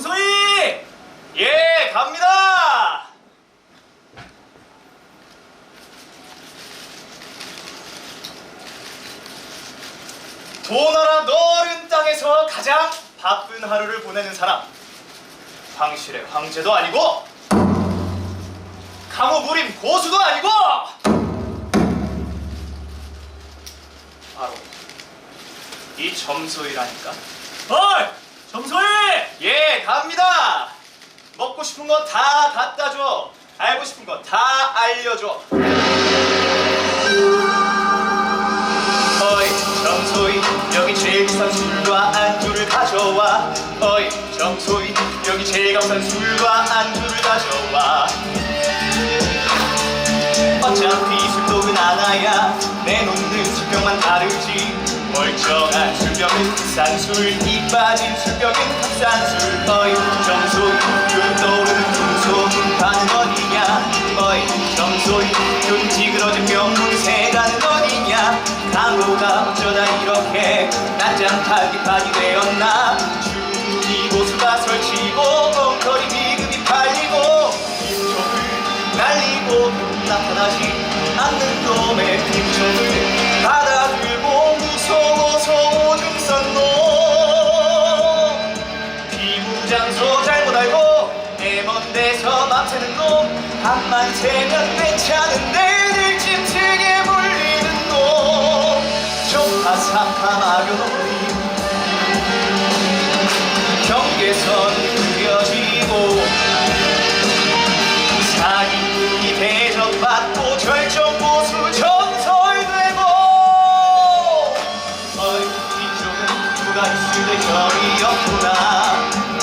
정소희! 예, 갑니다. 도나라 너른 땅에서 가장 바쁜 하루를 보내는 사람. 황실의 황제도 아니고, 강호 무림 고수도 아니고, 바로 이 점소이라니까. 어 이! 정소희! 예, 갑니다. 먹고 싶은 거 다 갖다 줘. 알고 싶은 거 다 알려줘. 어이, 정소희, 여기 제일 비싼 술과 안주를 가져와. 어이, 정소희, 여기 제일 값싼 술과 안주를 가져와. 어차피 술독은 하나야 내 놓는 술병만 다르지 멀쩡한 술병은 비싼 술이 빠진 술병은 값싼 술. 어이 요즘 떠오르는 중소문파는 어디냐? 어이 정소희 요즘 찌그러진 명문세가는 어디냐? 강호가 어쩌다 이렇게 난장판기판이 되었나? 주니 고수가 설치고 엉터리 비급이 팔리고 빈정을 날리고 나타나지 않는 놈의 데서 맘새는 놈 한만 세면 괜찮은데 들짐 등에 물리는 놈. 쇼파사파 마교놀이 경계선 그려지고 사기꾼이 대접받고 절정 보수 전설되고 어이 이쪽은 누가 있으되 별이 없구나